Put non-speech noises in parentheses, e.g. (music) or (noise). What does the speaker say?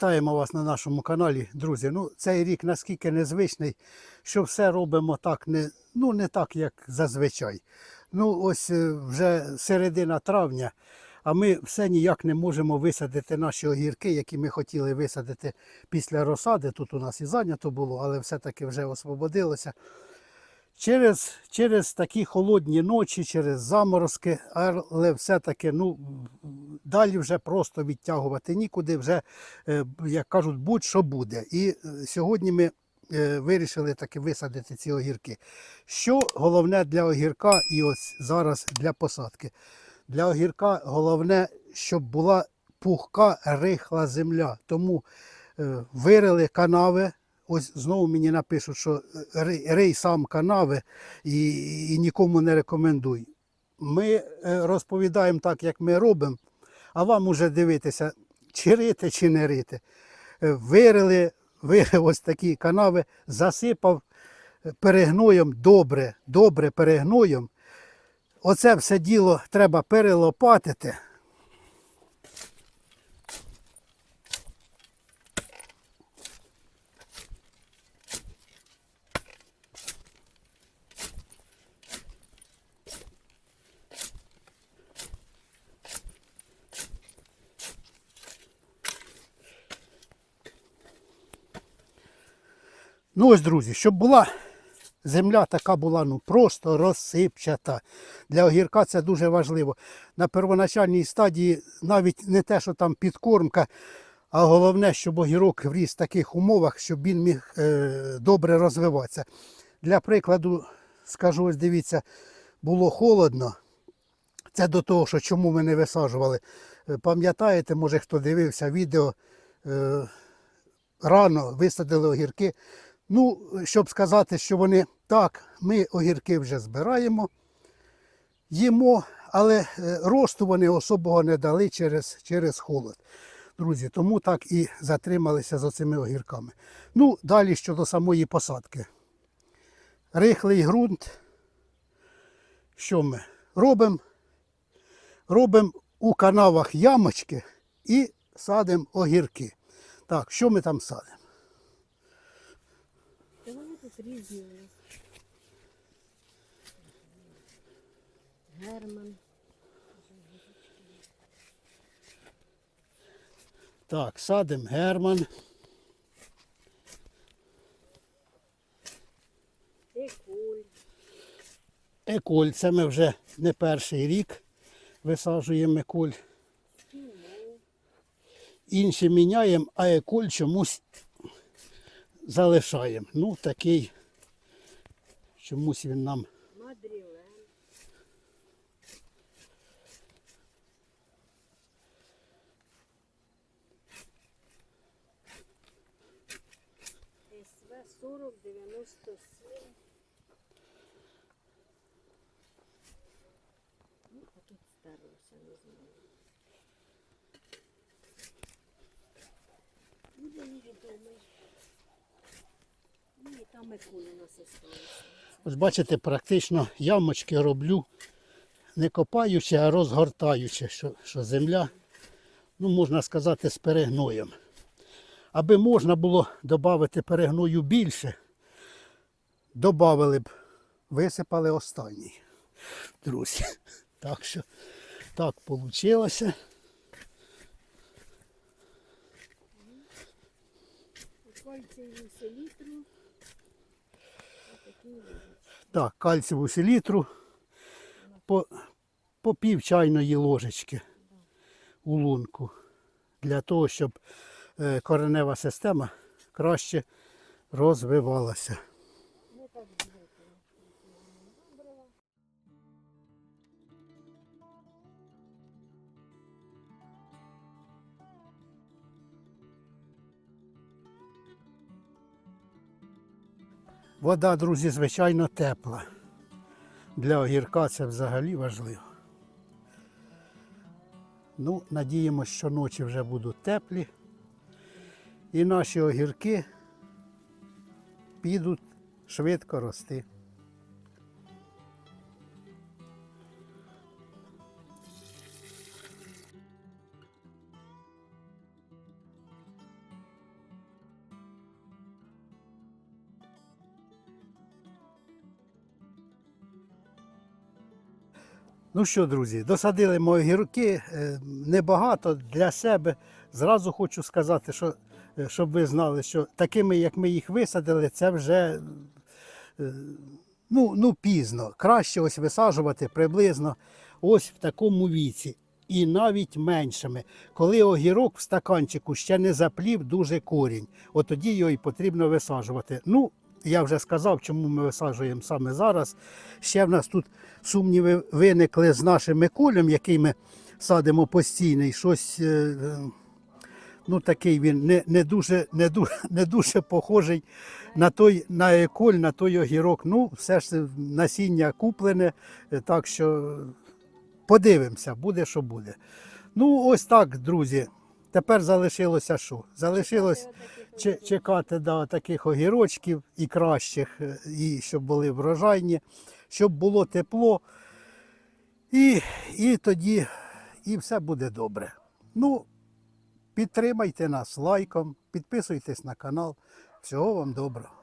Вітаємо вас на нашому каналі, друзі. Ну, цей рік наскільки незвичний, що все робимо так, не, ну, не так, як зазвичай. Ну, ось е, вже середина травня, а ми все ніяк не можемо висадити наші огірки, які ми хотіли висадити після розсади. Тут у нас і зайнято було, але все-таки вже освободилося. Через, через такі холодні ночі, через заморозки, але все-таки ну, далі вже просто відтягувати нікуди, вже, е, як кажуть, будь-що буде. І е, сьогодні ми е, вирішили таки висадити ці огірки. Що головне для огірка і ось зараз для посадки? Для огірка головне, щоб була пухка рихла земля. Тому вирили канави. Ось знову мені напишуть, що е, рий сам канави і, і нікому не рекомендуй. Ми е, розповідаємо так, як ми робимо, а вам уже дивитися, чи рити, чи не рити. Е, Вирили, вирив (laughs) ось такі канави, засипав перегноєм добре, добре перегноєм. Оце все діло треба перелопатити. Ну ось, друзі, щоб була земля така була ну, просто розсипчата. Для огірка це дуже важливо. На первоначальній стадії навіть не те, що там підкормка, а головне, щоб огірок вріс в таких умовах, щоб він міг е, добре розвиватися. Для прикладу, скажу, ось дивіться, було холодно. Це до того, що чому ми не висаджували. Е, Пам'ятаєте, може хто дивився відео, е, рано висадили огірки. Ну, щоб сказати, що вони так, ми огірки вже збираємо, їмо, але е, росту вони особого не дали через, через холод. Друзі, тому так і затрималися за цими огірками. Ну, далі щодо самої посадки. Рихлий ґрунт. Що ми робимо? Робимо у канавах ямочки і садимо огірки. Так, що ми там садимо? Різні. у нас. Герман. Так, садимо герман. Екуль. Еколь, це ми вже не перший рік висаджуємо еколь. Інші міняємо, а еколь чомусь залишаємо. Ну, такий, чомусь він нам. СВ 4097. Ну, а тут старлося, не знаю. Ось бачите, практично ямочки роблю не копаючи, а розгортаючи, що, що земля, ну можна сказати, з перегноєм. Аби можна було додати перегною більше, додали б, висипали останній. Друзі. Так що так вийшло. Кальцію селітру. Так, кальціву селітру по, по пів чайної ложечки у лунку. Для того, щоб е, коренева система краще розвивалася. Вода, друзі, звичайно, тепла. Для огірка це взагалі важливо. Ну, надіємося, що ночі вже будуть теплі. І наші огірки підуть швидко рости. Ну що, друзі, досадили ми огірки е, небагато для себе. Зразу хочу сказати, що, е, щоб ви знали, що такими, як ми їх висадили, це вже е, ну, ну, пізно. Краще ось висаджувати приблизно ось в такому віці. І навіть меншими, коли огірок в стаканчику ще не заплів дуже корінь, от тоді його і потрібно висаджувати. Ну, я вже сказав, чому ми висаджуємо саме зараз. Ще в нас тут сумніви виникли з нашим кулем, який ми садимо постійний. Щось, е, е, ну такий він не, не, дуже, не, дуже, (laughs) не дуже похожий на той на еколь, на той огірок. Ну, все ж насіння куплене, е, так що подивимося, буде, що буде. Ну, ось так, друзі. Тепер залишилося що? Залишилось чекати да, таких огірочків і кращих, е, і щоб були врожайні, щоб було тепло. І, і тоді і все буде добре. Ну, підтримайте нас лайком, підписуйтесь на канал. Всього вам доброго.